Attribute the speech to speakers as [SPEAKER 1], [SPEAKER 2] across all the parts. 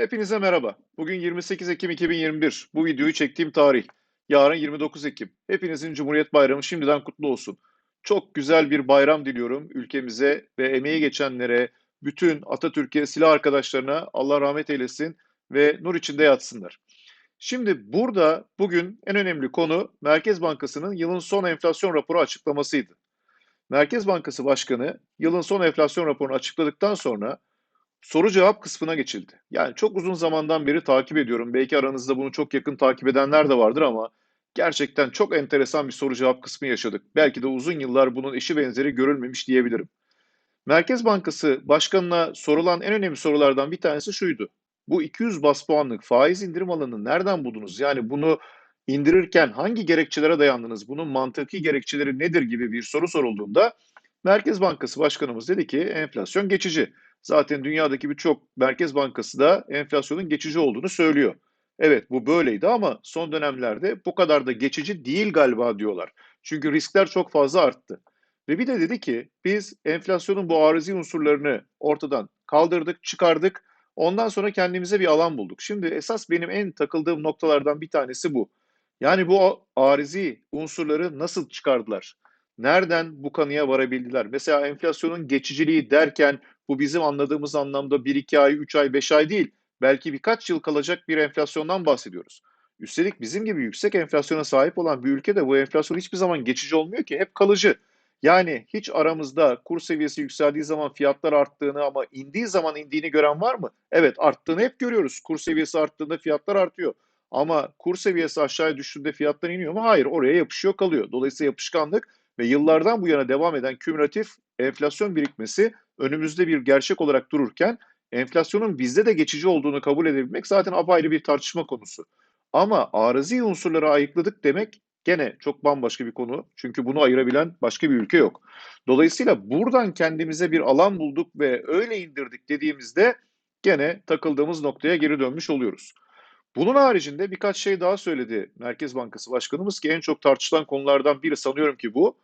[SPEAKER 1] Hepinize merhaba. Bugün 28 Ekim 2021. Bu videoyu çektiğim tarih. Yarın 29 Ekim. Hepinizin Cumhuriyet Bayramı şimdiden kutlu olsun. Çok güzel bir bayram diliyorum ülkemize ve emeği geçenlere, bütün Atatürk'e, silah arkadaşlarına Allah rahmet eylesin ve nur içinde yatsınlar. Şimdi burada bugün en önemli konu Merkez Bankası'nın yılın son enflasyon raporu açıklamasıydı. Merkez Bankası Başkanı yılın son enflasyon raporunu açıkladıktan sonra soru cevap kısmına geçildi. Yani çok uzun zamandan beri takip ediyorum. Belki aranızda bunu çok yakın takip edenler de vardır ama gerçekten çok enteresan bir soru cevap kısmı yaşadık. Belki de uzun yıllar bunun eşi benzeri görülmemiş diyebilirim. Merkez Bankası Başkanı'na sorulan en önemli sorulardan bir tanesi şuydu. Bu 200 bas puanlık faiz indirim alanını nereden buldunuz? Yani bunu indirirken hangi gerekçelere dayandınız? Bunun mantıki gerekçeleri nedir gibi bir soru sorulduğunda Merkez Bankası Başkanımız dedi ki enflasyon geçici. Zaten dünyadaki birçok merkez bankası da enflasyonun geçici olduğunu söylüyor. Evet bu böyleydi ama son dönemlerde bu kadar da geçici değil galiba diyorlar. Çünkü riskler çok fazla arttı. Ve bir de dedi ki biz enflasyonun bu arızi unsurlarını ortadan kaldırdık, çıkardık. Ondan sonra kendimize bir alan bulduk. Şimdi esas benim en takıldığım noktalardan bir tanesi bu. Yani bu arızi unsurları nasıl çıkardılar? Nereden bu kanıya varabildiler? Mesela enflasyonun geçiciliği derken bu bizim anladığımız anlamda 1-2 ay, 3 ay, 5 ay değil. Belki birkaç yıl kalacak bir enflasyondan bahsediyoruz. Üstelik bizim gibi yüksek enflasyona sahip olan bir ülkede bu enflasyon hiçbir zaman geçici olmuyor ki hep kalıcı. Yani hiç aramızda kur seviyesi yükseldiği zaman fiyatlar arttığını ama indiği zaman indiğini gören var mı? Evet arttığını hep görüyoruz. Kur seviyesi arttığında fiyatlar artıyor. Ama kur seviyesi aşağıya düştüğünde fiyatlar iniyor mu? Hayır oraya yapışıyor kalıyor. Dolayısıyla yapışkanlık ve yıllardan bu yana devam eden kümülatif enflasyon birikmesi önümüzde bir gerçek olarak dururken enflasyonun bizde de geçici olduğunu kabul edebilmek zaten apayrı bir tartışma konusu. Ama arızi unsurları ayıkladık demek gene çok bambaşka bir konu. Çünkü bunu ayırabilen başka bir ülke yok. Dolayısıyla buradan kendimize bir alan bulduk ve öyle indirdik dediğimizde gene takıldığımız noktaya geri dönmüş oluyoruz. Bunun haricinde birkaç şey daha söyledi Merkez Bankası Başkanımız ki en çok tartışılan konulardan biri sanıyorum ki bu.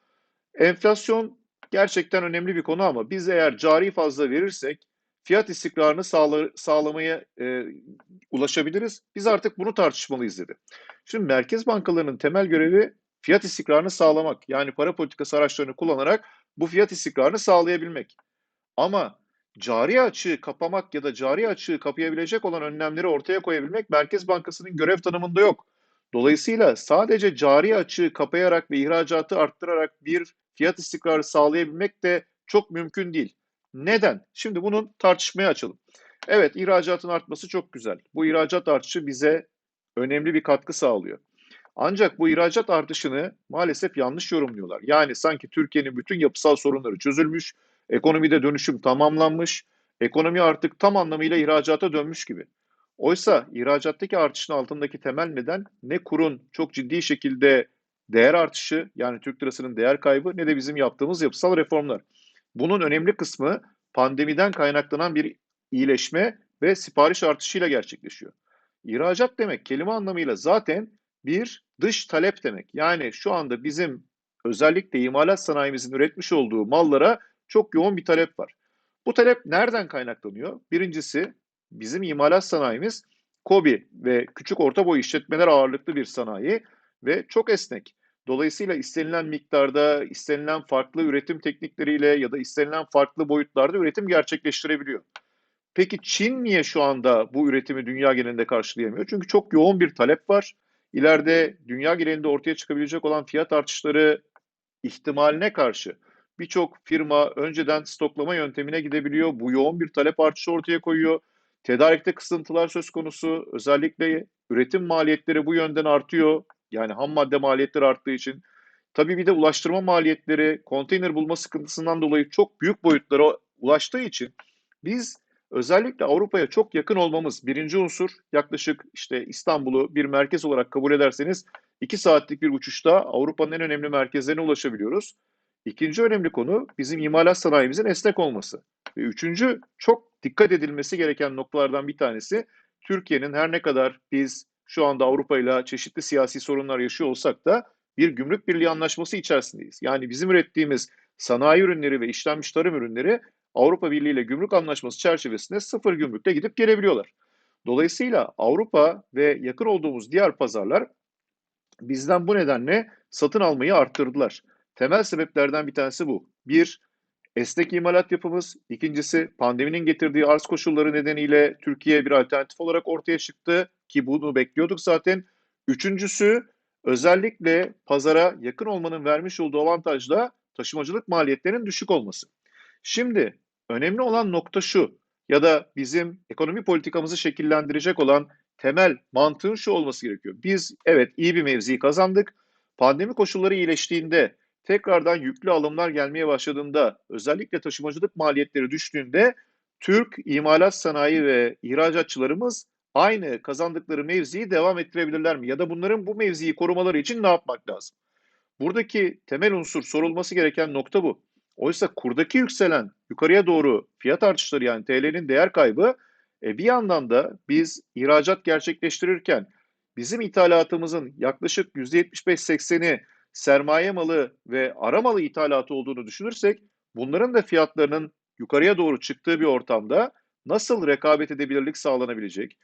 [SPEAKER 1] Enflasyon gerçekten önemli bir konu ama biz eğer cari fazla verirsek fiyat istikrarını sağla, sağlamaya e, ulaşabiliriz. Biz artık bunu tartışmalıyız dedi. Şimdi merkez bankalarının temel görevi fiyat istikrarını sağlamak. Yani para politikası araçlarını kullanarak bu fiyat istikrarını sağlayabilmek. Ama cari açığı kapamak ya da cari açığı kapayabilecek olan önlemleri ortaya koyabilmek Merkez Bankası'nın görev tanımında yok. Dolayısıyla sadece cari açığı kapayarak ve ihracatı arttırarak bir fiyat istikrarı sağlayabilmek de çok mümkün değil. Neden? Şimdi bunun tartışmaya açalım. Evet ihracatın artması çok güzel. Bu ihracat artışı bize önemli bir katkı sağlıyor. Ancak bu ihracat artışını maalesef yanlış yorumluyorlar. Yani sanki Türkiye'nin bütün yapısal sorunları çözülmüş, ekonomide dönüşüm tamamlanmış, ekonomi artık tam anlamıyla ihracata dönmüş gibi. Oysa ihracattaki artışın altındaki temel neden ne kurun çok ciddi şekilde değer artışı yani Türk lirasının değer kaybı ne de bizim yaptığımız yapısal reformlar. Bunun önemli kısmı pandemiden kaynaklanan bir iyileşme ve sipariş artışıyla gerçekleşiyor. İhracat demek kelime anlamıyla zaten bir dış talep demek. Yani şu anda bizim özellikle imalat sanayimizin üretmiş olduğu mallara çok yoğun bir talep var. Bu talep nereden kaynaklanıyor? Birincisi bizim imalat sanayimiz KOBİ ve küçük orta boy işletmeler ağırlıklı bir sanayi ve çok esnek. Dolayısıyla istenilen miktarda, istenilen farklı üretim teknikleriyle ya da istenilen farklı boyutlarda üretim gerçekleştirebiliyor. Peki Çin niye şu anda bu üretimi dünya genelinde karşılayamıyor? Çünkü çok yoğun bir talep var. İleride dünya genelinde ortaya çıkabilecek olan fiyat artışları ihtimaline karşı birçok firma önceden stoklama yöntemine gidebiliyor. Bu yoğun bir talep artışı ortaya koyuyor. Tedarikte kısıntılar söz konusu. Özellikle üretim maliyetleri bu yönden artıyor. Yani ham madde maliyetleri arttığı için. Tabii bir de ulaştırma maliyetleri, konteyner bulma sıkıntısından dolayı çok büyük boyutlara ulaştığı için biz özellikle Avrupa'ya çok yakın olmamız birinci unsur. Yaklaşık işte İstanbul'u bir merkez olarak kabul ederseniz 2 saatlik bir uçuşta Avrupa'nın en önemli merkezlerine ulaşabiliyoruz. İkinci önemli konu bizim imalat sanayimizin esnek olması. Ve üçüncü çok dikkat edilmesi gereken noktalardan bir tanesi Türkiye'nin her ne kadar biz şu anda Avrupa ile çeşitli siyasi sorunlar yaşıyor olsak da bir gümrük birliği anlaşması içerisindeyiz. Yani bizim ürettiğimiz sanayi ürünleri ve işlenmiş tarım ürünleri Avrupa Birliği ile gümrük anlaşması çerçevesinde sıfır gümrükle gidip gelebiliyorlar. Dolayısıyla Avrupa ve yakın olduğumuz diğer pazarlar bizden bu nedenle satın almayı arttırdılar. Temel sebeplerden bir tanesi bu. Bir, esnek imalat yapımız. İkincisi pandeminin getirdiği arz koşulları nedeniyle Türkiye bir alternatif olarak ortaya çıktı ki bunu bekliyorduk zaten. Üçüncüsü özellikle pazara yakın olmanın vermiş olduğu avantajla taşımacılık maliyetlerinin düşük olması. Şimdi önemli olan nokta şu ya da bizim ekonomi politikamızı şekillendirecek olan temel mantığın şu olması gerekiyor. Biz evet iyi bir mevziyi kazandık. Pandemi koşulları iyileştiğinde, tekrardan yüklü alımlar gelmeye başladığında, özellikle taşımacılık maliyetleri düştüğünde Türk imalat sanayi ve ihracatçılarımız aynı kazandıkları mevziyi devam ettirebilirler mi? Ya da bunların bu mevziyi korumaları için ne yapmak lazım? Buradaki temel unsur sorulması gereken nokta bu. Oysa kurdaki yükselen yukarıya doğru fiyat artışları yani TL'nin değer kaybı e, bir yandan da biz ihracat gerçekleştirirken bizim ithalatımızın yaklaşık %75-80'i sermaye malı ve ara malı ithalatı olduğunu düşünürsek bunların da fiyatlarının yukarıya doğru çıktığı bir ortamda nasıl rekabet edebilirlik sağlanabilecek?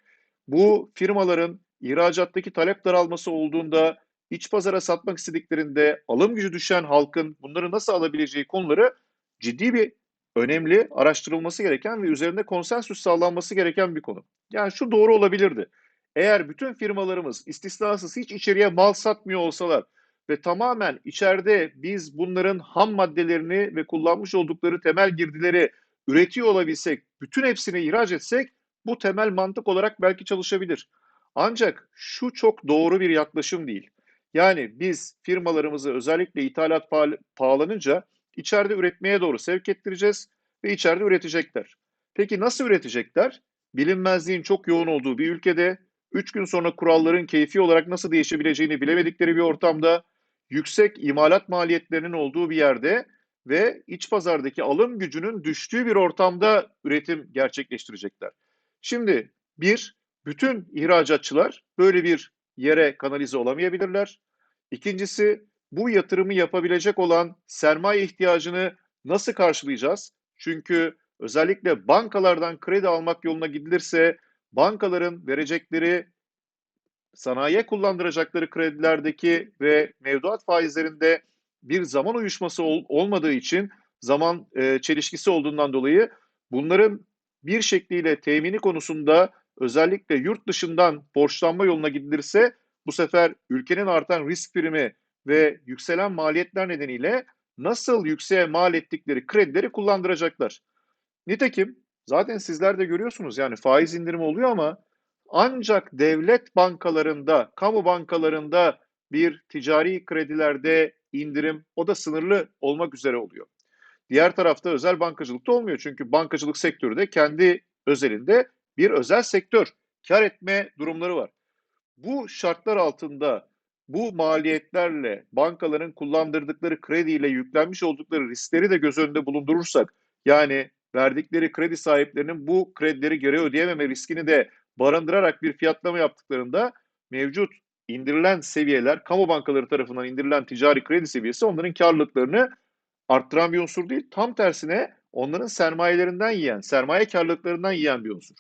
[SPEAKER 1] Bu firmaların ihracattaki talep daralması olduğunda iç pazara satmak istediklerinde alım gücü düşen halkın bunları nasıl alabileceği konuları ciddi bir önemli, araştırılması gereken ve üzerinde konsensüs sağlanması gereken bir konu. Yani şu doğru olabilirdi. Eğer bütün firmalarımız istisnasız hiç içeriye mal satmıyor olsalar ve tamamen içeride biz bunların ham maddelerini ve kullanmış oldukları temel girdileri üretiyor olabilsek, bütün hepsini ihraç etsek bu temel mantık olarak belki çalışabilir. Ancak şu çok doğru bir yaklaşım değil. Yani biz firmalarımızı özellikle ithalat pahalanınca içeride üretmeye doğru sevk ettireceğiz ve içeride üretecekler. Peki nasıl üretecekler? Bilinmezliğin çok yoğun olduğu bir ülkede 3 gün sonra kuralların keyfi olarak nasıl değişebileceğini bilemedikleri bir ortamda yüksek imalat maliyetlerinin olduğu bir yerde ve iç pazardaki alım gücünün düştüğü bir ortamda üretim gerçekleştirecekler. Şimdi bir, bütün ihracatçılar böyle bir yere kanalize olamayabilirler. İkincisi, bu yatırımı yapabilecek olan sermaye ihtiyacını nasıl karşılayacağız? Çünkü özellikle bankalardan kredi almak yoluna gidilirse bankaların verecekleri sanayiye kullandıracakları kredilerdeki ve mevduat faizlerinde bir zaman uyuşması ol, olmadığı için zaman e, çelişkisi olduğundan dolayı bunların bir şekliyle temini konusunda özellikle yurt dışından borçlanma yoluna gidilirse bu sefer ülkenin artan risk primi ve yükselen maliyetler nedeniyle nasıl yükseğe mal ettikleri kredileri kullandıracaklar. Nitekim zaten sizler de görüyorsunuz yani faiz indirimi oluyor ama ancak devlet bankalarında, kamu bankalarında bir ticari kredilerde indirim o da sınırlı olmak üzere oluyor. Diğer tarafta özel bankacılıkta olmuyor çünkü bankacılık sektörü de kendi özelinde bir özel sektör. Kar etme durumları var. Bu şartlar altında bu maliyetlerle bankaların kullandırdıkları krediyle yüklenmiş oldukları riskleri de göz önünde bulundurursak yani verdikleri kredi sahiplerinin bu kredileri geri ödeyememe riskini de barındırarak bir fiyatlama yaptıklarında mevcut indirilen seviyeler, kamu bankaları tarafından indirilen ticari kredi seviyesi onların karlılıklarını arttıran bir unsur değil. Tam tersine onların sermayelerinden yiyen, sermaye karlılıklarından yiyen bir unsur.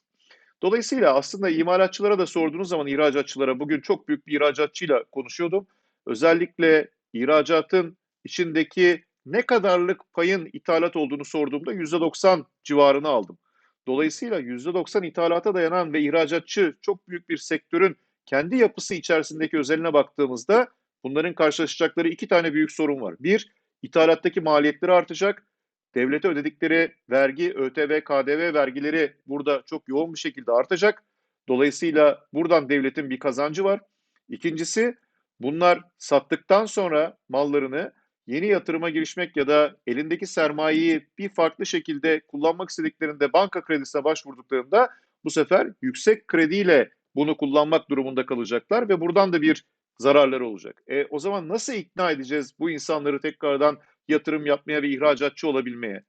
[SPEAKER 1] Dolayısıyla aslında imalatçılara da sorduğunuz zaman ihracatçılara bugün çok büyük bir ihracatçıyla konuşuyordum. Özellikle ihracatın içindeki ne kadarlık payın ithalat olduğunu sorduğumda %90 civarını aldım. Dolayısıyla %90 ithalata dayanan ve ihracatçı çok büyük bir sektörün kendi yapısı içerisindeki özeline baktığımızda bunların karşılaşacakları iki tane büyük sorun var. Bir, ithalattaki maliyetleri artacak. Devlete ödedikleri vergi, ÖTV, KDV vergileri burada çok yoğun bir şekilde artacak. Dolayısıyla buradan devletin bir kazancı var. İkincisi bunlar sattıktan sonra mallarını yeni yatırıma girişmek ya da elindeki sermayeyi bir farklı şekilde kullanmak istediklerinde banka kredisine başvurduklarında bu sefer yüksek krediyle bunu kullanmak durumunda kalacaklar ve buradan da bir zararları olacak. E, o zaman nasıl ikna edeceğiz bu insanları tekrardan yatırım yapmaya ve ihracatçı olabilmeye?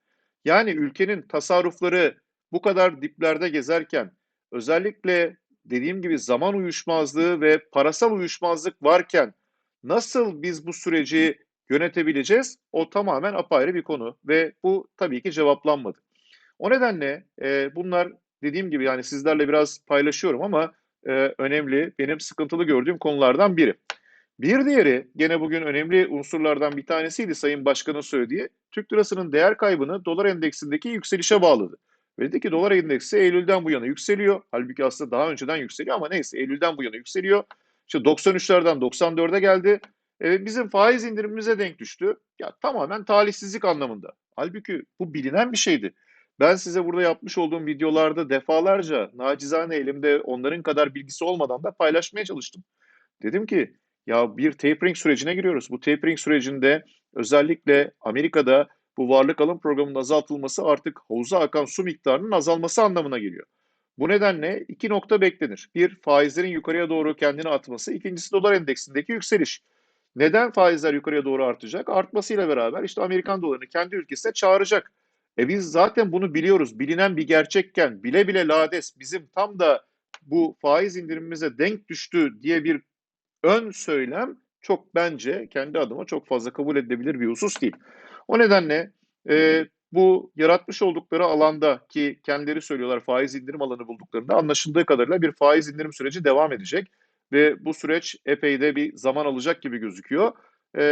[SPEAKER 1] Yani ülkenin tasarrufları bu kadar diplerde gezerken özellikle dediğim gibi zaman uyuşmazlığı ve parasal uyuşmazlık varken nasıl biz bu süreci yönetebileceğiz? O tamamen apayrı bir konu ve bu tabii ki cevaplanmadı. O nedenle e, bunlar dediğim gibi yani sizlerle biraz paylaşıyorum ama e, önemli, benim sıkıntılı gördüğüm konulardan biri. Bir diğeri gene bugün önemli unsurlardan bir tanesiydi Sayın Başkan'ın söylediği. Türk lirasının değer kaybını dolar endeksindeki yükselişe bağladı. Ve dedi ki dolar endeksi Eylül'den bu yana yükseliyor. Halbuki aslında daha önceden yükseliyor ama neyse Eylül'den bu yana yükseliyor. İşte 93'lerden 94'e geldi. E, bizim faiz indirimimize denk düştü. Ya tamamen talihsizlik anlamında. Halbuki bu bilinen bir şeydi. Ben size burada yapmış olduğum videolarda defalarca nacizane elimde onların kadar bilgisi olmadan da paylaşmaya çalıştım. Dedim ki ya bir tapering sürecine giriyoruz. Bu tapering sürecinde özellikle Amerika'da bu varlık alım programının azaltılması artık havuza akan su miktarının azalması anlamına geliyor. Bu nedenle iki nokta beklenir. Bir, faizlerin yukarıya doğru kendini atması. İkincisi dolar endeksindeki yükseliş. Neden faizler yukarıya doğru artacak? Artmasıyla beraber işte Amerikan dolarını kendi ülkesine çağıracak. E biz zaten bunu biliyoruz. Bilinen bir gerçekken bile bile lades bizim tam da bu faiz indirimimize denk düştü diye bir ön söylem çok bence kendi adıma çok fazla kabul edilebilir bir husus değil. O nedenle e, bu yaratmış oldukları alanda ki kendileri söylüyorlar faiz indirim alanı bulduklarında anlaşıldığı kadarıyla bir faiz indirim süreci devam edecek ve bu süreç epey de bir zaman alacak gibi gözüküyor. E,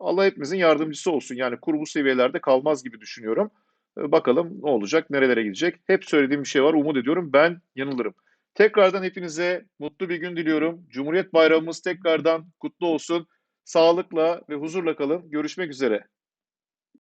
[SPEAKER 1] Allah hepimizin yardımcısı olsun. Yani kur bu seviyelerde kalmaz gibi düşünüyorum. E, bakalım ne olacak, nerelere gidecek. Hep söylediğim bir şey var. Umut ediyorum ben yanılırım. Tekrardan hepinize mutlu bir gün diliyorum. Cumhuriyet Bayramımız tekrardan kutlu olsun. Sağlıkla ve huzurla kalın. Görüşmek üzere.